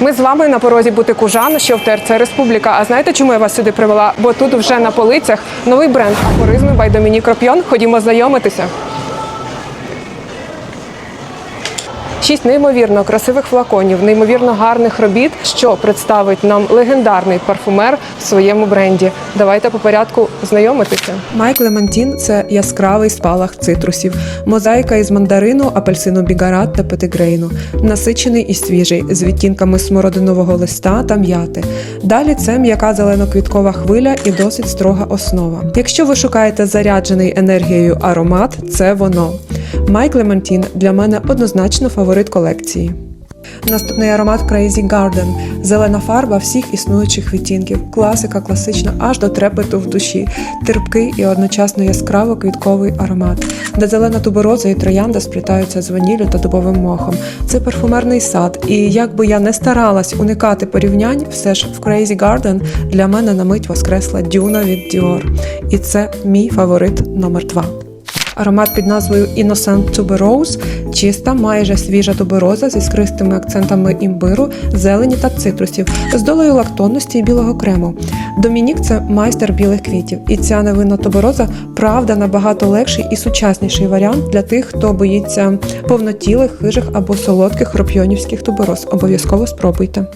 Ми з вами на порозі Бутикужан, що в ТРЦ Республіка. А знаєте, чому я вас сюди привела? Бо тут вже на полицях новий бренд афоризми Байдоміні Кропйон. Ходімо знайомитися. Шість неймовірно красивих флаконів, неймовірно гарних робіт, що представить нам легендарний парфумер в своєму бренді. Давайте по порядку знайомитися. Майк Лемантін це яскравий спалах цитрусів, мозаїка із мандарину, апельсину бігарат та петигрейну, насичений і свіжий з відтінками смородинового листа та м'яти. Далі це м'яка зеленоквіткова хвиля і досить строга основа. Якщо ви шукаєте заряджений енергією аромат, це воно. Майк Лемантін для мене однозначно фаворит колекції. Наступний аромат Crazy Garden. Зелена фарба всіх існуючих відтінків. Класика класична аж до трепету в душі. Терпкий і одночасно яскраво квітковий аромат, де зелена тубероза і троянда сплітаються з ваніллю та дубовим мохом. Це парфумерний сад. І як би я не старалась уникати порівнянь, все ж в Crazy Garden для мене на мить воскресла дюна від Dior. І це мій фаворит номер 2 Аромат під назвою Innocent Tuberose – чиста, майже свіжа тубероза зі скристими акцентами імбиру, зелені та цитрусів, з долею лактонності і білого крему. Домінік це майстер білих квітів, і ця невинна тубероза правда набагато легший і сучасніший варіант для тих, хто боїться повнотілих, хижих або солодких ропйонівських тубероз. Обов'язково спробуйте.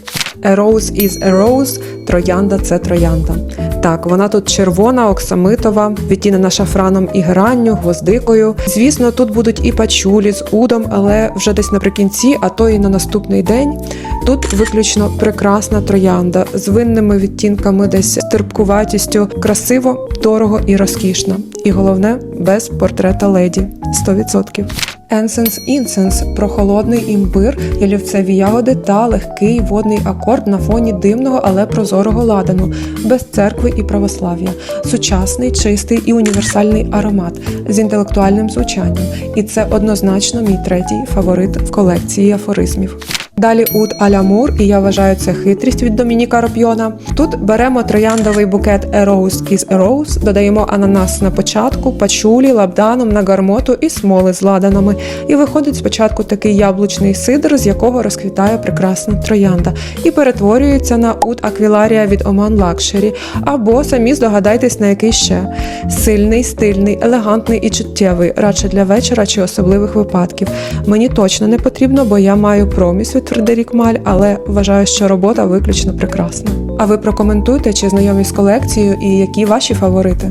A rose is a rose, троянда це троянда. Так, вона тут червона, оксамитова, відтінена шафраном і геранню, гвоздикою. Звісно, тут будуть і пачулі з удом, але вже десь наприкінці, а то і на наступний день. Тут виключно прекрасна троянда з винними відтінками, десь терпкуватістю, красиво, дорого і розкішно. І головне, без портрета леді 100%. Essence про – прохолодний імбир, ялівцеві ягоди та легкий водний акорд на фоні димного, але прозорого ладану, без церкви і православ'я, сучасний, чистий і універсальний аромат з інтелектуальним звучанням. І це однозначно мій третій фаворит в колекції афоризмів. Далі Уд Алямур, і я вважаю це хитрість від Домініка Ропьона. Тут беремо трояндовий букет A Rose is Rose, додаємо ананас на початку, пачулі, лабданом на гармоту і смоли з ладанами. І виходить спочатку такий яблучний сидр, з якого розквітає прекрасна троянда, і перетворюється на Уд Аквіларія від Oman Luxury, або самі здогадайтесь на який ще. Сильний, стильний, елегантний і чуттєвий, радше для вечора чи особливих випадків. Мені точно не потрібно, бо я маю проміс від Фредерік Маль, але вважаю, що робота виключно прекрасна. А ви прокоментуйте, чи знайомі з колекцією і які ваші фаворити.